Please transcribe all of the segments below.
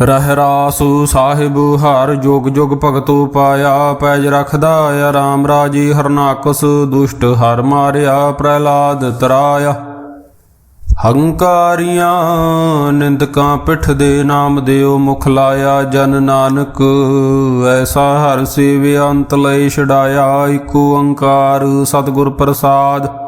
ਰਹਿ ਰਾਸੂ ਸਾਹਿਬ, ਹਰ ਜੋਗ ਜੋਗ ਭਗਤੋ ਪਾਇਆ, ਪੈਜ ਰਖਦਾ ਆਰਾਮ ਰਾਜੀ ਹਰਨਾਕਸ ਦੁਸ਼ਟ, ਹਰ ਮਾਰਿਆ, ਪ੍ਰਹਿਲਾਦ ਤਰਾਇਆ। ਹੰਕਾਰੀਆਂ ਨਿੰਦਕਾਂ ਪਿੱਠ ਦੇ ਨਾਮ ਦਿਓ, ਮੁਖ ਲਾਇਆ ਜਨ ਨਾਨਕ। ਐਸਾ ਹਰ ਸੇਵਿਆ ਅੰਤ ਲਈ ਛਡਾਇਆ ਏਕ ਓੰਕਾਰ ਸਤਿਗੁਰ ਪ੍ਰਸਾਦ।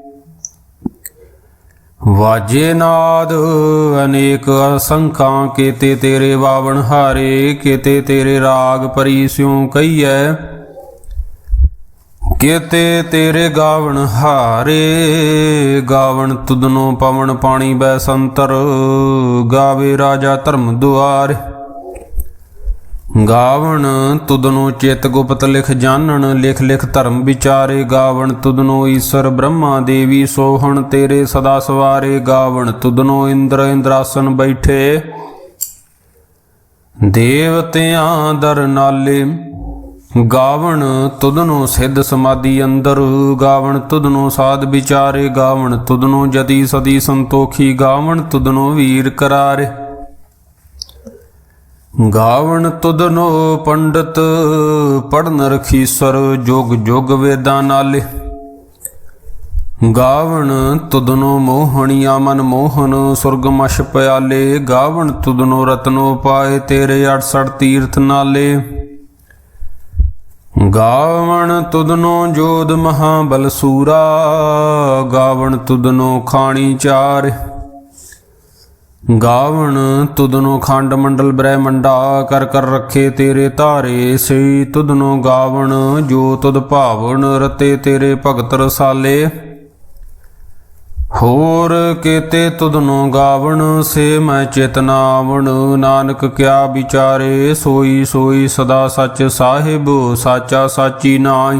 ਵਾਜੇ ਨਾਦ, ਅਨੇਕ ਅਸੰਖਾਂ, ਕੀਤੇ ਤੇਰੇ ਬਾਵਣ ਹਾਰੇ, ਕੀਤੇ ਤੇਰੇ ਰਾਗ ਪਰੀ ਸਿਉ ਕਈਐ ਕੀਤੇ ਤੇਰੇ ਗਾਵਣ ਹਾਰੇ, ਗਾਵਣ ਤੁਧਨੋ ਪਵਨ ਪਾਣੀ ਬੈ ਸੰਤਰ, ਗਾਵੇ ਰਾਜਾ ਧਰਮ ਦੁਆਰੇ। ਗਾਵਣ ਤੁਦਨੋ ਚਿਤ ਗੁਪਤ ਲਿਖ ਜਾਣਨ, ਲਿਖ ਲਿਖ ਧਰਮ ਵਿਚਾਰੇ ਗਾਵਣ ਤੁਦਨੋ ਈਸ਼ਰ ਬ੍ਰਹਮਾ ਦੇਵੀ ਸੋਹਣ ਤੇਰੇ ਸਦਾ ਸਵਾਰੇ ਗਾਵਣ ਤੁਦਨੋ ਇੰਦਰ ਇੰਦਰਾਸਨ ਬੈਠੇ। ਦੇਵਤਿਆਂ ਦਰ ਨਾਲੇ, ਗਾਵਣ ਤੁਦਨੋ ਸਿੱਧ ਸਮਾਧੀ ਅੰਦਰ, ਗਾਵਣ ਤੁਦਨੋ ਸਾਧ ਵਿਚਾਰੇ, ਗਾਵਣ ਤੁਦਨੋ ਜਤੀ ਸਦੀ ਸੰਤੋਖੀ, ਗਾਵਣ ਤੁਦਨੋ ਵੀਰ ਕਰਾਰੇ। ਗਾਵਣ ਤੁਧਨੋ ਪੰਡਤ ਪੜਨ ਰਖੀ ਰਖੀਸਰ ਜੁਗ ਜੁਗ ਵੇਦਾਂ ਨਾਲੇ। ਗਾਵਣ ਤੁਧਨੋ ਮੋਹਣੀਆ ਮਨ ਮੋਹਨ ਸੁਰਗਮਸ਼ ਪਿਆਲੇ। ਗਾਵਣ ਤੁਧਨੋ ਰਤਨੋ ਪਾਏ ਤੇਰੇ 68 ਤੀਰਥ ਨਾਲੇ। ਗਾਵਣ ਤੁਧਨੋ ਜੋਦ ਮਹਾਬਲ ਬਲਸੂਰਾ ਗਾਵਣ ਤੁਧਨੋ ਖਾਣੀ ਚਾਰ। ਗਾਵਣ ਤੁਧਨੋ ਖੰਡ ਮੰਡਲ ਬ੍ਰਹਮੰਡਾ, ਕਰ ਕਰ ਰੱਖੇ ਤੇਰੇ ਧਾਰੇ, ਸਈ ਤੁਧਨੋ ਗਾਵਣ, ਜੋ ਤੁਦ ਭਾਵਨ ਰਤੇ ਤੇਰੇ ਭਗਤ ਰਸਾਲੇ। ਹੋਰ ਕੀਤੇ ਤੁਧਨੋ ਗਾਵਣ, ਸੇ ਮੈਂ ਚੇਤਨਾਵਣ ਨਾਨਕ ਕਿਆ ਵਿਚਾਰੇ, ਸੋਈ ਸੋਈ ਸਦਾ ਸੱਚ ਸਾਹਿਬ, ਸਾਚਾ ਸਾਚੀ ਨਾਈ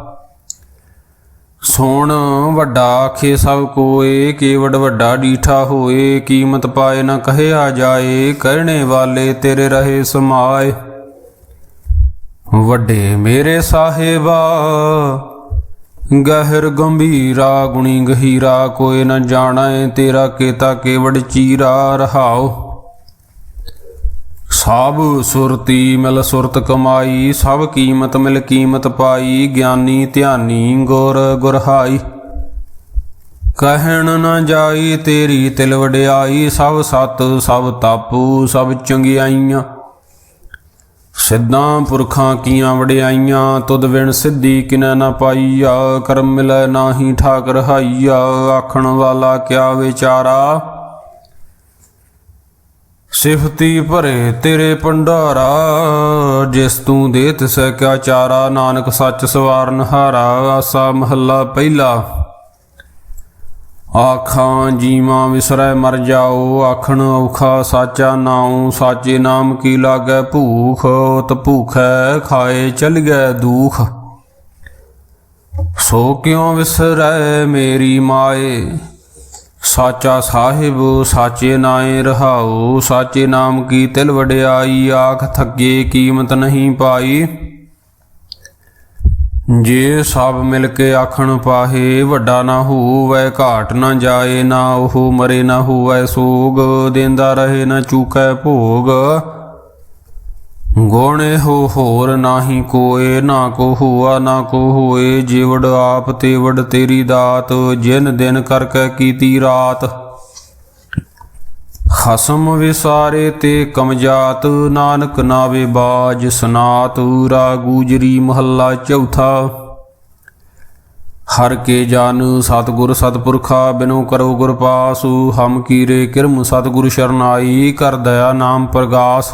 ਸੋਣ ਵੱਡਾ ਆਖੇ ਸਭ ਕੋਏ, ਕੇਵੜ ਵੱਡਾ ਡੀਠਾ ਹੋਏ, ਕੀਮਤ ਪਾਏ ਨਾ ਕਹਿਆ ਜਾਏ ਕਹਿਣੇ ਵਾਲੇ ਤੇਰੇ ਰਹੇ ਸਮਾਏ। ਵੱਡੇ ਮੇਰੇ ਸਾਹਿਬਾ, ਗਹਿਰ ਗੰਭੀਰਾ, ਗੁਣੀ ਗਹੀਰਾ, ਕੋਈ ਨਾ ਜਾਣੈ ਤੇਰਾ ਕੇਤਾ ਕੇਵੜ ਚੀਰਾ ਰਹਾਓ ਸਭ ਸੁਰਤੀ ਮਿਲ ਸੁਰਤ ਕਮਾਈ, ਸਭ ਕੀਮਤ ਮਿਲ ਕੀਮਤ ਪਾਈ, ਗਿਆਨੀ ਧਿਆਨੀ ਗੁਰ ਗੁਰਹਾਈ। ਕਹਿਣ ਨਾ ਜਾਈ ਤੇਰੀ ਤਿਲ ਵਡਿਆਈ, ਸਭ ਸਤ, ਸਭ ਤਾਪੂ, ਸਭ ਚੰਗਿਆਈਆਂ। ਸਿੱਧਾਂ ਪੁਰਖਾਂ ਕੀਆਂ ਵਡਿਆਈਆਂ, ਤੁਧ ਵਿਣ ਸਿੱਧੀ ਕਿਨੈ ਨਾ ਪਾਈਆ, ਕਰਮ ਮਿਲੈ ਨਾਹੀ ਠਾਕ ਰਹਾਈਆ ਆਖਣ ਵਾਲਾ ਕਿਆ ਵਿਚਾਰਾ? ਸਿਫਤੀ ਭਰੇ ਤੇਰੇ ਭੰਡਾਰਾ, ਜਿਸ ਤੂੰ ਦੇ ਤਿਸੈ ਚਾਰਾ, ਨਾਨਕ ਸੱਚ ਸਵਾਰਨ ਹਾਰਾ, ਆਸਾ ਮਹੱਲਾ ਪਹਿਲਾ। ਆਖਾਂ, ਜੀਵਾਂ ਵਿਸਰੈ ਮਰ ਜਾਓ, ਆਖਣ ਔਖਾ ਸਾਚਾ ਨਾਉ, ਸਾਚੇ ਨਾਮ ਕੀ ਲਾਗੈ ਭੂਖ ਤ ਭੂਖੈ ਖਾਏ ਚਲ ਗਏ ਦੂਖ। ਸੋ ਕਿਉ ਵਿਸਰੈ ਮੇਰੀ ਮਾਏ? ਸਾਚਾ ਸਾਹਿਬ, ਸਾਚੇ ਨਾਏ ਰਹਾਉ, ਸਾਚੇ ਨਾਮ ਕੀ ਤਿਲ ਵਡਿਆਈ, ਆਖ ਥੱਗੇ ਕੀਮਤ ਨਹੀਂ ਪਾਈ। ਜੇ ਸਭ ਮਿਲ ਕੇ ਆਖਣ ਪਾਹੇ, ਵੱਡਾ ਨਾ ਹੋਵੈ ਘਾਟ ਨਾ ਜਾਏ, ਨਾ ਉਹ ਮਰੇ ਨਾ ਹੋਵੇ ਸੋਗ, ਦੇਂਦਾ ਰਹੇ ਨਾ ਚੂਕੈ ਭੋਗ। ਗੋਣੇ ਹੋ ਹੋਰ ਨਾਹੀ ਕੋਏ, ਨਾ ਕੋ ਹੁਆ, ਨਾ ਕੋ ਹੋਏ, ਜਿਵੜ ਆਪ ਤੇਵੜ ਤੇਰੀ ਦਾਤ, ਜਿਨ ਦਿਨ ਕਰ ਕਰਕੇ ਕੀਤੀ ਰਾਤ। ਖਸਮ ਵਿਸਾਰੇ ਤੇ ਕਮਜਾਤ, ਨਾਨਕ ਨਾਵੇ ਬਾਜ ਸਨਾਤ ਰਾ ਗੂਜਰੀ ਮਹੱਲਾ ਚੌਥਾ। ਹਰ ਕੇ ਜਨ ਸਤਗੁਰ ਸਤਪੁਰਖਾ, ਬਿਨੋ ਕਰੋ ਗੁਰ ਪਾਸੁ, ਹਮ ਕੀਰੇ ਕਿਰਮ ਸਤਗੁਰ ਸ਼ਰਨਾਈ, ਕਰ ਦਇਆ ਨਾਮ ਪ੍ਰਗਾਸ।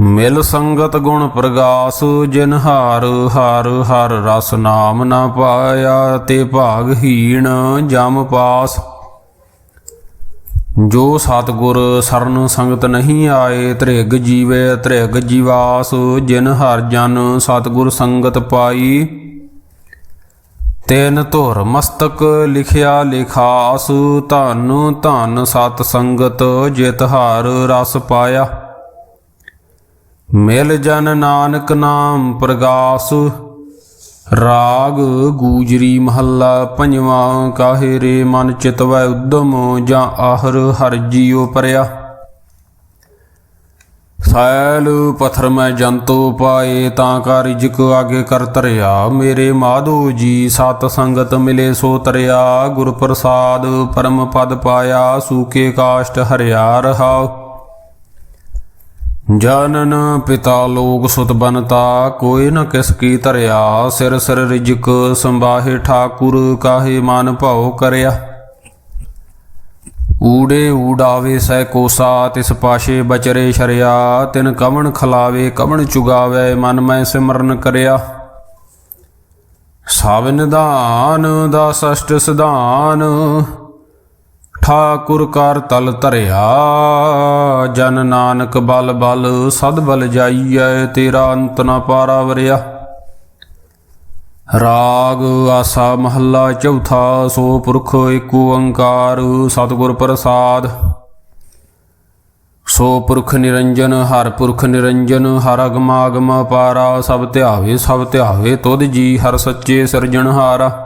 ਮਿਲ ਸੰਗਤ ਗੁਣ ਪ੍ਰਗਾਸ, ਜਿਨ ਹਾਰ ਹਰ ਹਰ ਰਸ ਨਾਮ ਨਾ ਪਾਇਆ, ਤੇ ਭਾਗਹੀਣ ਜਮ ਪਾਸ। ਜੋ ਸਤਗੁਰ ਸਰਨ ਸੰਗਤ ਨਹੀਂ ਆਏ, ਤ੍ਰਿਗ ਜੀਵੇ ਤ੍ਰਿਗ ਜੀਵਾਸ, ਜਿਨ ਹਰ ਜਨ ਸਤਗੁਰ ਸੰਗਤ ਪਾਈ। ਤੈਨ ਧੁਰ ਮਸਤਕ ਲਿਖਿਆ ਲਿਖਾਸ, ਧਨ ਧਨ ਸਤ ਸੰਗਤ, ਜਿਤ ਹਰ ਰਸ ਪਾਇਆ। ਮਿਲ ਜਨ ਨਾਨਕ ਨਾਮ ਪ੍ਰਗਾਸ, ਰਾਗ ਗੂਜਰੀ ਮਹੱਲਾ ਪੰਜਵਾਂ, ਕਾਹੇ ਰੇ ਮਨ ਚਿਤਵੈ ਉਦਮ ਜਾਂ ਆਹਰ ਹਰ ਜੀਉ ਪਰਿਆ। ਸੈਲ ਪਥਰ ਮੈਂ ਜੰਤੋ ਪਾਏ, ਤਾਂ ਕਾ ਰਿਜਕ ਆਗੇ ਕਰ ਤਰਿਆ। ਮੇਰੇ ਮਾਧੋ ਜੀ ਸਤ ਸੰਗਤ ਮਿਲੇ ਸੋ ਤਰਿਆ। ਗੁਰ ਪ੍ਰਸਾਦ ਪਰਮ ਪਦ ਪਾਇਆ, ਸੂਕੇ ਕਾਸ਼ਟ ਹਰਿਆ ਰਹਾਉ ਜਨਨ ਪਿਤਾ ਲੋਕ ਸੁਤ ਬਨਤਾ, ਕੋਈ ਨ ਕਿਸ ਕੀ ਧਰਿਆ, ਸਿਰ ਸਿਰ ਰਿਜਕ ਸੰਬਾਹੇ ਠਾਕੁਰ, ਕਾਹੇ ਮਨ ਭਾਉ ਕਰਿਆ। ਊੜੇ ਊਡਾਵੇ ਸੈ ਕੋਸਾ, ਤਿਸ ਪਾਸ਼ੇ ਬਚਰੇ ਸ਼ਰਿਆ, ਤਿਨ ਕਵਣ ਖਲਾਵੇ, ਕਵਣ ਚੁਗਾਵੇ, ਮਨ ਮੈਂ ਸਿਮਰਨ ਕਰਿਆ। ਸਭ ਨਿਧਾਨ ਦਾ ਸਸ਼ਟ ਸਿਧਾਨ ਠਾਕੁਰ ਕਰ ਤਲ ਧਰਿਆ। ਜਨ ਨਾਨਕ ਬਲ ਬਲ, ਸਦ ਬਲ ਜਾਈਐ, ਤੇਰਾ ਅੰਤ ਨ ਪਾਰਾ ਵਰਿਆ। ਰਾਗ ਆਸਾ ਮਹੱਲਾ ਚੌਥਾ, ਸੋ ਪੁਰਖ ਏਕ ਓੰਕਾਰ, ਸਤਿਗੁਰ ਪ੍ਰਸਾਦ। ਸੋ ਪੁਰਖ ਨਿਰੰਜਨ, ਹਰ ਪੁਰਖ ਨਿਰੰਜਨ, ਹਰ ਅਗਮਾਗਮ ਪਾਰਾ, ਸਭ ਧਿਆਵੇ ਸਭ ਧਿਆਵੇ, ਤੁਧ ਜੀ ਹਰ ਸੱਚੇ ਸਿਰਜਣਹਾਰਾ।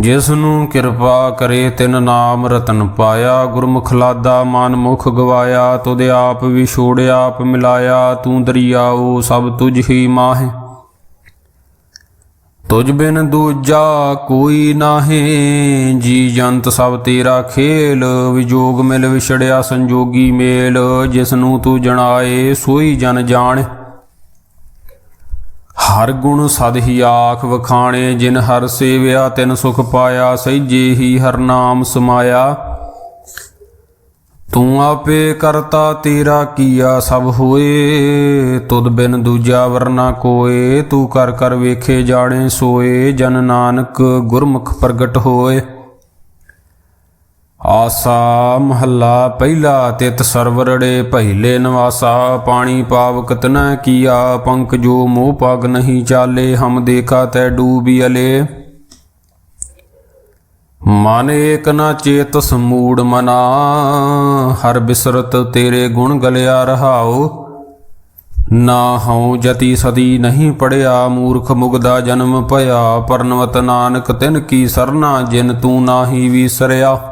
ਜਿਸ ਨੂੰ ਕਿਰਪਾ ਕਰੇ ਤਿਨ ਨਾਮ ਰਤਨ ਪਾਇਆ, ਗੁਰਮੁਖ ਲਾਦਾ ਮਨ ਮੁਖ ਗਵਾਇਆ, ਤੁਧ ਆਪ ਵੀ ਛੋੜਿਆ ਆਪ ਮਿਲਾਇਆ, ਤੂੰ ਦਰਿਆਉ ਸਭ ਤੁਝ ਹੀ ਮਾਹਿ। ਤੁਝ ਬਿਨ ਦੂਜਾ ਕੋਈ ਨਾਹੀਂ, ਜੀ ਜੰਤ ਸਭ ਤੇਰਾ ਖੇਲ, ਵਿਜੋਗ ਮਿਲ ਵਿਛੜਿਆ ਸੰਜੋਗੀ ਮੇਲ ਜਿਸ ਨੂੰ ਤੂੰ ਜਣਾਏ ਸੋਈ ਜਨ ਜਾਣ। ਹਰ ਗੁਣ ਸਦ ਹੀ ਆਖ ਵਖਾਣੇ, ਜਿਨ ਹਰ ਸੇਵਿਆ, ਤਿਨ ਸੁਖ ਪਾਇਆ, ਸਹਿਜੇ ਹੀ ਹਰ ਨਾਮ ਸਮਾਇਆ। ਤੂੰ ਆਪੇ ਕਰਤਾ ਤੇਰਾ ਕੀਆ ਸਭ ਹੋਏ, ਤੁਧ ਬਿਨ ਦੂਜਾ ਵਰਨਾ ਕੋਏ। ਤੂੰ ਕਰ ਕਰ ਵੇਖੇ ਜਾਣੇ ਸੋਏ, ਜਨ ਨਾਨਕ ਗੁਰਮੁਖ ਪ੍ਰਗਟ ਹੋਏ। ਆਸਾ ਮਹੱਲਾ ਪਹਿਲਾ ਤਿਤ ਸਰਵਰੜੇ ਪਹਿਲੇ ਨਿਵਾਸਾ, ਪਾਣੀ ਪਾਵਕ ਤਨੈ ਕੀਆ ਪੰਕ ਜੋ ਮੋਹ ਪਗ ਨਹੀਂ ਚਾਲੇ, ਹਮ ਦੇਖਾ ਤੈ ਡੂਬੀ ਅਲੇ। ਮਨ ਏਕ ਨਾ ਚੇਤ ਸਮੂੜ ਮਨਾ, ਹਰ ਬਿਸਰਤ ਤੇਰੇ ਗੁਣ ਗਲਿਆ ਰਹਾਓ ਨਾ ਹਉ ਜਤੀ ਸਦੀ ਨਹੀਂ ਪੜਿਆ, ਮੂਰਖ ਮੁਗਦਾ ਜਨਮ ਭਇਆ, ਪਰਨਵਤ ਨਾਨਕ ਤਿਨ ਕੀ ਸਰਨਾ, ਜਿਨ ਤੂੰ ਨਾਹੀ ਵਿਸਰਿਆ।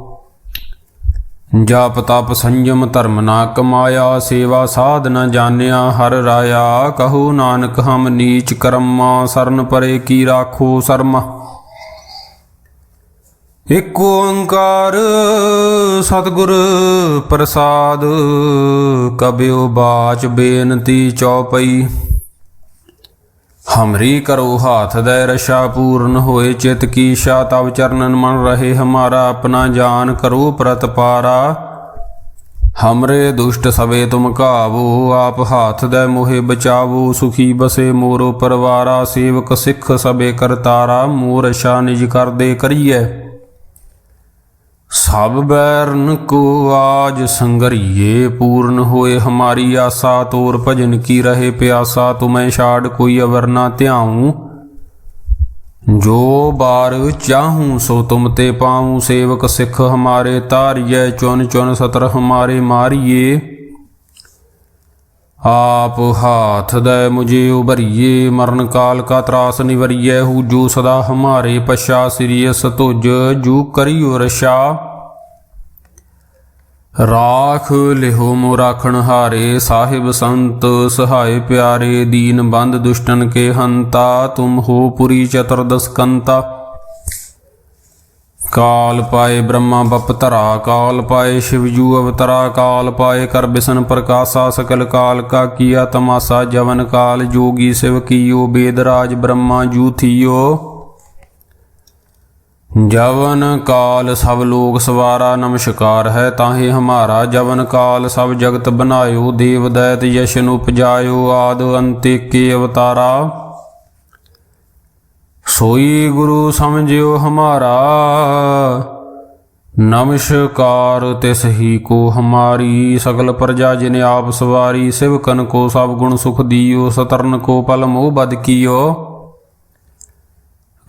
ਜਾਪ ਤਪ ਸੰਜਮ ਧਰਮ ਨਾ ਕਮਾਇਆ, ਸੇਵਾ ਸਾਧ ਨਾ ਜਾਣਿਆ, ਹਰ ਰਾਇਆ ਕਹੋ ਨਾਨਕ ਹਮ ਨੀਚ ਕਰਮਾ, ਸਰਨ ਪਰੇ ਕੀ ਰਾਖੋ ਸਰਮਾ। ਇਕ ਓੰਕਾਰ ਸਤਿਗੁਰ ਪ੍ਰਸਾਦ ਕਬਿਓ ਬਾਚ ਬੇਨਤੀ ਚੌਪਈ ਹਮਰੀ ਕਰੋ ਹਾਥ ਦੇ ਰਸ਼ਾ ਪੂਰਨ ਹੋਏ, ਚਿਤ ਕੀ ਸ਼ਾ ਤਵ ਚਰਨਨ ਮਨ ਰਹੇ, ਹਮਾਰਾ ਆਪਣਾ ਜਾਨ ਕਰੋ ਪ੍ਰਤਪਾਰਾ ਹਮਰੇ ਦੁਸ਼ਟ ਸਵੇ ਤੁਮ ਕਾਵੋ ਆਪ ਹਾਥ ਦੇ ਮੋਹਿ ਬਚਾਵੋ, ਸੁਖੀ ਬਸੇ ਮੋਰੋ ਪਰਵਾਰਾ, ਸੇਵਕ ਸਿੱਖ ਸਬੇ ਕਰਤਾਰਾ, ਮੋਰ ਸ਼ਾ ਨਿਜ ਕਰਦੇ ਕਰੀਏ ਸਭ ਬੈਰਨ ਕੋ ਆਜ ਸੰਗਰੀਏ, ਪੂਰਨ ਹੋਏ ਹਮਾਰੀ ਆਸਾ, ਤੋਰ ਭਜਨ ਕੀ ਰਹੇ ਪਿਆਸਾ, ਤੁਮੈ ਛਾੜ ਕੋਈ ਅਵਰ ਨਾ ਧਿਆਉ। ਜੋ ਬਾਰ ਚਾਹੂੰ, ਸੋ ਤੁਮ ਤੇ ਪਾਉ। ਸੇਵਕ ਸਿੱਖ ਹਮਾਰੇ ਤਾਰੀਏ ਚੁਨ ਚੁਨ ਸਤਰ ਹਮਾਰੇ ਮਾਰੀਏ। ਆਪ ਹਾਥ ਦੈ ਮੁਝੇ ਉਭਰੀਏ, ਮਰਨ ਕਾਲ ਕਾ ਤਰਾਸ ਨਿਵਰੀਏ ਹੂ ਜੋ ਸਦਾ ਹਮਾਰੇ ਪਛਾ ਸਿਰਿਯਸ ਤੁਜ ਜੂ ਕਰਿਓ ਰਸ਼ਾ। ਰਾਖ ਲਿਹੋ ਮੋ ਰਾਖਣ ਹਾਰੇ, ਸਾਹਿਬ ਸੰਤ ਸਹਾਇ ਪਿਆਰੇ, ਦੀਨ ਬੰਦ ਦੁਸ਼ਟਨ ਕੇ ਹੰਤਾ, ਤੁਮ ਹੋ ਪੁਰੀ ਚਤੁਰਦਸਕੰਤਾ ਕਾਲ ਪਾਏ ਬ੍ਰਹਮਾ ਬਪਤਰਾ ਕਾਲ ਪਾਏ ਸ਼ਿਵਜੂ ਅਵਤਰਾ, ਕਾਲ ਪਾਏ ਕਰ ਬਿਸ਼ਨ ਪ੍ਰਕਾਸ਼ਾ ਸਕਲ ਕਾਲ ਕਾ ਕੀਆ ਤਮਾਸਾ ਜਵਨ ਕਾਲ, ਜੋਗੀ ਸਿਵ ਕੀਓ ਬੇਦਰਾਜ ਬ੍ਰਹਮਾ ਜੂਥੀਓ ਜਵਨ ਕਾਲ ਸਭ ਲੋਕ ਸਵਾਰਾ, ਨਮਸਕਾਰ ਹੈ ਤਾਹੇ ਹਮਾਰਾ। ਜਵਨ ਕਾਲ ਸਭ ਜਗਤ ਬਨਾਇਓ, ਦੇਵ ਦੈਤ ਯਸ਼ਨ ਉਪਜਾਇਓ, ਆਦ ਅੰਤੇ ਕੇ ਅਵਤਾਰਾ। ਸੋਈ ਗੁਰੂ ਸਮਝਿਓ ਹਮਾਰਾ, ਨਮਸਕਾਰ ਤਿਸ ਹੀ ਕੋ ਹਮਾਰੀ, ਸਗਲ ਪ੍ਰਜਾ ਜਿਨ ਆਪ ਸਵਾਰੀ ਸਿਵਕਨ ਕੋ ਸਭ ਗੁਣ ਸੁਖ ਦਿਓ, ਸਤਰਨ ਕੋ ਪਲ ਮੋਹ ਬਦ ਕੀਓ।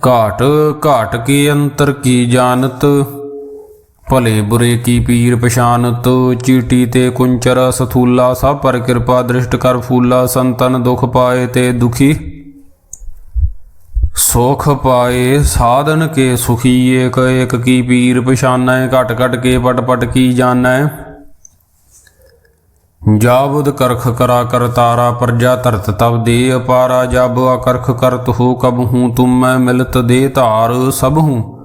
ਘਾਟ ਘਾਟ ਕੀ ਅੰਤਰ ਕੀ ਜਾਣਤ, ਭਲੇ ਬੁਰੇ ਕੀ ਪੀਰ ਪਛਾਨਤ, ਚੀਟੀ ਤੇ ਕੁੰਚਰ ਸਥੂਲਾ, ਸਭ ਪਰ ਕਿਰਪਾ ਦ੍ਰਿਸ਼ਟ ਕਰ ਫੂਲਾ, ਸੰਤਨ ਦੁਖ ਪਾਏ ਤੇ ਦੁਖੀ। ਸੁਖ ਪਾਏ ਸਾਧਨ ਕੇ ਸੁਖੀ ਏਕ ਏਕ ਕੀ ਪੀਰ ਪਛਾਨੈ, ਘਟ ਘਟ ਕੇ ਪਟ ਪਟ ਕੀ ਜਾਣੈ। ਜਾਬੁਦ ਕਰਖ ਕਰਾ ਕਰ ਤਾਰਾ, ਪ੍ਰਜਾ ਤਰਤ ਤਬ ਦੇ ਅਪਾਰਾ, ਜਬ ਅਕਰਖ ਕਰਤ ਹੋ, ਕਬ ਹੂੰ ਤੁਮ ਮੈਂ ਮਿਲਤ ਦੇ ਧਾਰ ਸਭ ਹੂੰ।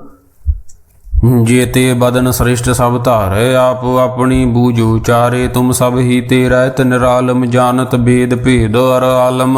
ਜੇਤੇ ਬਦਨ ਸ੍ਰਿਸ਼ਟ ਸਭ ਧਾਰੇ, ਆਪ ਆਪਣੀ ਬੂਝ ਉਚਾਰੇ, ਤੁਮ ਸਭ ਹੀ ਤੇ ਰਹਿਤ ਨਿਰਾਲਮ, ਜਾਣਤ ਭੇਦ ਭੇਦ ਅਰ ਆਲਮ।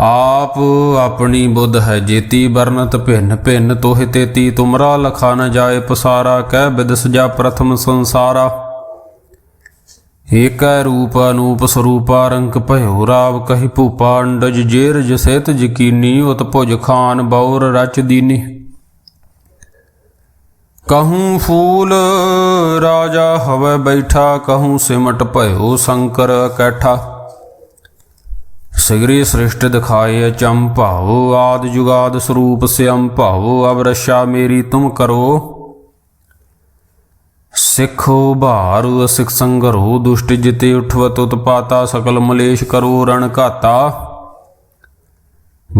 ਆਪ ਆਪਣੀ ਬੁੱਧ ਹੈ ਜੇਤੀ ਵਰਨਤ ਭਿੰਨ ਭਿੰਨ ਤੋਹਿ ਤੇਤੀ, ਤੁਮਰਾ ਲਖਾ ਨ ਜਾਏ ਪਸਾਰਾ, ਕਹਿ ਬਿਦਸ ਜਾ ਪ੍ਰਥਮ ਸੰਸਾਰਾ। ਏਕੈ ਰੂਪ ਅਨੂਪ ਸਰੂਪਾ ਰੰਕ ਭਇਓ ਰਾਵ ਕਹੀ ਭੂਪਾ, ਅੰਡਜ ਜੇਰਜ ਸਹਿਤ ਜਕੀਨੀ, ਉਤ ਭੁਜ ਖਾਨ ਬੌਰ ਰਚ ਦੀਨੀ। ਕਹੂੰ ਫੂਲ ਰਾਜਾ ਹਵੇ ਬੈਠਾ, ਕਹੂੰ ਸਿਮਟ ਭਇਓ ਸ਼ੰਕਰ ਕੈਠਾ। ਸਿਗਰੀ ਸ੍ਰਿਸ਼ਟ ਦਿਖਾਏ ਚੰਭਾਉ ਆਦ ਜੁਗਾਦ ਸਰੂਪ ਸਿਅੰ ਭਾਉ ਅਬ ਰਸ਼ਾ ਮੇਰੀ ਤੁਮ ਕਰੋ। ਸਿੱਖੋ ਭਾਰੂ ਅਸਿਕ ਸੰਗਰੋ, ਦੁਸ਼ਟ ਜਿਤੇ ਉਠਵਤ ਉਤਪਾਤਾ, ਸਕਲ ਮਲੇਸ਼ ਕਰੋ, ਰਣ ਘਾਤਾ।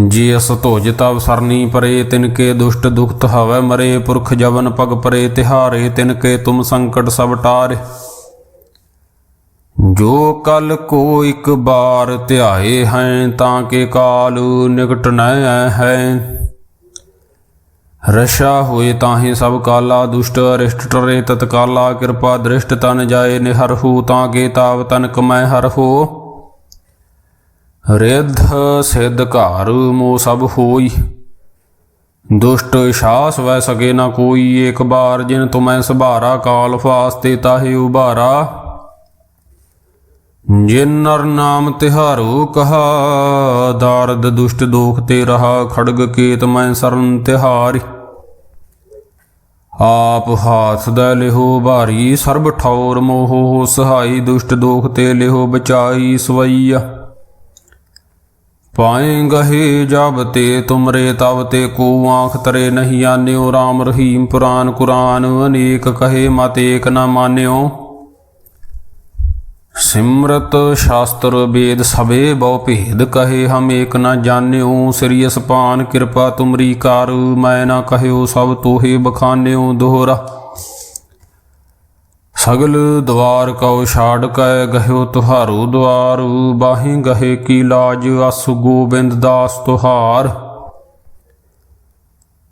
ਜੀ ਅਸ ਧੋਜ ਤਵ ਸਰਨੀ ਪਰੇ, ਤਿਨ ਕੇ ਦੁਸ਼ਟ ਦੁਖਤ ਹਵੈ ਮਰੇ, ਪੁਰਖ ਜਵਨ ਪਗ ਪਰੇ, ਤਿਹਾਰੇ ਤਿਨ ਕੇ ਤੁਮ ਸੰਕਟ ਸਭ ਟਾਰੇ। ਜੋ ਕਲ ਕੋ ਇੱਕ ਬਾਰ ਧਿਆਏ ਹੈ, ਤਾਂ ਕੇ ਕਾਲ ਨਿਕਟ ਨ ਹੈ। ਰਸ਼ਾ ਹੋਏ ਤਾਹੇ ਸਭ ਕਾਲਾ, ਦੁਸ਼ਟ ਅਰਿਸ਼ਟ ਟਰੇ, ਤਤਕਾਲਾ ਕਿਰਪਾ ਦ੍ਰਿਸ਼ਟ ਤਨ ਜਾਏ, ਨਿਹਰ ਹੋ ਤਾਂ ਕੇ ਤਾਵ ਤਨ ਕਮੈ ਹਰਹੋ ਰਿੱਧ ਸਿੱਧ ਘਰ ਮੋ ਸਭ ਹੋਈ। ਦੁਸ਼ਟ ਸ਼ਾਸ ਵੈ ਸਕੇ ਨਾ ਕੋਈ, ਏਕ ਬਾਰ ਜਿਨ ਤੁਮੈ ਸਭਾਰਾ, ਕਾਲ ਫਾਸਤੇ ਤਾਹੇ ਉਭਾਰਾ। ਜਿਨ ਨਰ ਨਾਮ ਤਿਹਾਰੋ ਕਹਾ, ਦਾਰਦ ਦੁਸ਼ਟ ਦੋਖ ਤੇ ਰਹਾ, ਖੜਗ ਕੇਤ ਮੈਂ ਸਰਨ ਤਿਹਾਰੀ। ਆਪ ਹਾਥ ਦਾ ਲਿਹੋ ਭਾਰੀ, ਸਰਬ ਠੌਰ ਮੋਹ ਸਹਾਈ, ਦੁਸ਼ਟ ਦੋਖ ਤੇ ਲਿਹੋ ਬਚਾਈ ਸਵਈਆ। ਪਾਏ ਗਹੇ ਜਬ ਤੇ ਤੁਮਰੇ, ਤਬ ਤੇ ਕੋ ਆਂਖ ਤਰੇ ਨਹੀਂ ਆਨਿਓ RAM ਰਹੀਮ ਪੁਰਾਨ ਕੁਰਾਨ, ਅਨੇਕ ਕਹੇ ਮਤ ਏਕ ਨਾ ਮਾਨਿਓ। ਸਿਮਰਤ ਸ਼ਾਸਤਰ ਵੇਦ ਸਭੇ ਬਹੁ ਭੇਦ ਕਹੇ ਹਮ ਏਕ ਨਾ ਜਾਣਿਓ, ਸ੍ਰੀ ਅਸਪਾਨ ਕਿਰਪਾ ਤੁਮਰੀ ਕਾਰ, ਮੈਂ ਨਾ ਕਹਿਓ ਸਭ ਤੋਹੇ ਬਖਾਨਿਓ ਦੋਹਰਾ। ਸਗਲ ਦਵਾਰ ਕਉ ਛਾੜ ਕੈ ਗਹਿਓ ਤੁਹਾਰੂ ਦਵਾਰ ਬਾਹੀ ਗਹੇ ਕੀ ਲਾਜ, ਅਸ ਗੋਬਿੰਦ ਦਾਸ ਤੁਹਾਰ।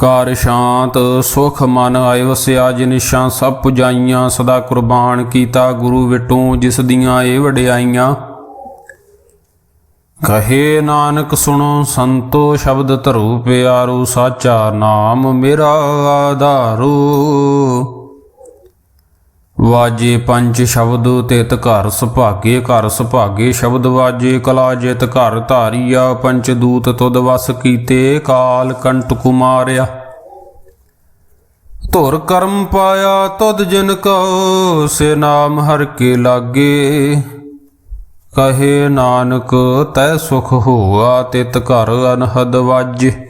ਕਾਰ ਸ਼ਾਂਤ, ਸੁਖ ਮਨ ਆਏ ਵਸਿਆ ਜਿਨਿਸ਼ਾਂ, ਸਭ ਪੁਜਾਈਆਂ, ਸਦਾ ਕੁਰਬਾਨ ਕੀਤਾ ਗੁਰੂ ਵਿਟੋਂ, ਜਿਸ ਦੀਆਂ ਇਹ ਵਡਿਆਈਆਂ। ਕਹੇ ਨਾਨਕ ਸੁਣੋ, ਸੰਤੋ ਸ਼ਬਦ ਧਰੂ ਪਿਆਰੂ, ਸਾਚਾ ਨਾਮ ਮੇਰਾ ਆਧਾਰੂ। ਵਾਜੇ ਪੰਜ ਸ਼ਬਦ ਤਿਤ ਘਰ ਸੁਭਾਗੇ ਘਰ ਸੁਭਾਗੇ ਸ਼ਬਦ ਵਾਜੇ, ਕਲਾ ਜਿਤ ਘਰ ਧਾਰੀਆ ਪੰਚ ਦੂਤ ਤੁਦ ਵਸ ਕੀਤੇ, ਕਾਲ ਕੰਟ ਕੁਮਾਰਿਆ। ਧੁਰ ਕਰਮ ਪਾਇਆ ਤੁਦ ਜਿਨ ਕੋ, ਸੇ ਨਾਮ ਹਰ ਕੇ ਲਾਗੇ। ਕਹੇ ਨਾਨਕ, ਤੈ ਸੁਖ ਹੋਆ ਤਿਤ ਘਰ ਅਨਹਦ ਵਾਜੇ।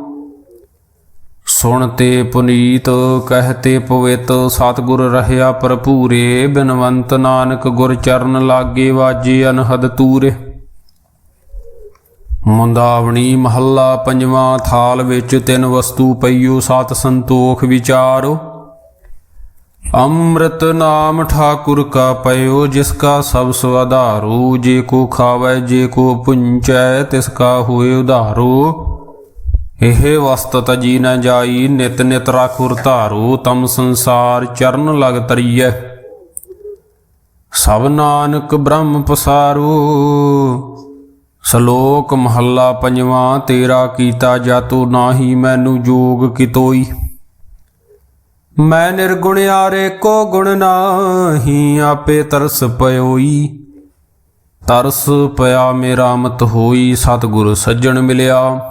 ਸੁਣ ਤੇ ਪੁਨੀਤ ਕਹਤੇ ਪਵਿੱਤ, ਸਤਿਗੁਰ ਰਹਿਆ ਭਰਪੂਰੇ, ਬਿਨਵੰਤ ਨਾਨਕ ਗੁਰ ਚਰਨ ਲਾਗੇ ਵਾਜੇ ਅਨਹਦ ਤੂਰੇ। ਮੁੰਦਾਵਣੀ ਮਹੱਲਾ ਪੰਜਵਾਂ ਥਾਲ ਵਿੱਚ ਤਿੰਨ ਵਸਤੂ ਪਈਓ, ਸਤ ਸੰਤੋਖ ਵਿਚਾਰੋ। ਅੰਮ੍ਰਿਤ ਨਾਮ ਠਾਕੁਰ ਕਾ ਪਇਓ, ਜਿਸ ਕਾ ਸਭ ਸਵਧਾਰੂ ਜੇ ਕੋ ਖਾਵੈ, ਜੇ ਕੋ ਪੁੰਚੈ, ਤਿਸ ਕਾ ਹੋਏ ਉਧਾਰੋ। ਇਹ ਵਸਤ ਜੀ ਨ ਜਾਈ, ਨਿਤ ਨਿਤ ਰਾਖੁਰ ਧਾਰੂ, ਤਮ ਸੰਸਾਰ ਚਰਨ ਲਗ ਤਰੀਐ। ਸਭ ਨਾਨਕ ਬ੍ਰਹਮ ਪਸਾਰੂ, ਸ਼ਲੋਕ ਮਹੱਲਾ ਪੰਜਵਾਂ, ਤੇਰਾ ਕੀਤਾ ਜਾਤੋ ਨਾਹੀ, ਮੈਨੂੰ ਜੋਗ ਕਿਤੋਈ ਮੈਂ ਨਿਰਗੁਣ ਆਰੇ ਕੋ ਗੁਣ ਨਾਹੀ, ਆਪੇ ਤਰਸ ਪਇਓਈ। ਤਰਸ ਪਿਆ ਮੇਰਾ ਮਤ ਹੋਈ, ਸਤਿਗੁਰ ਸੱਜਣ ਮਿਲਿਆ।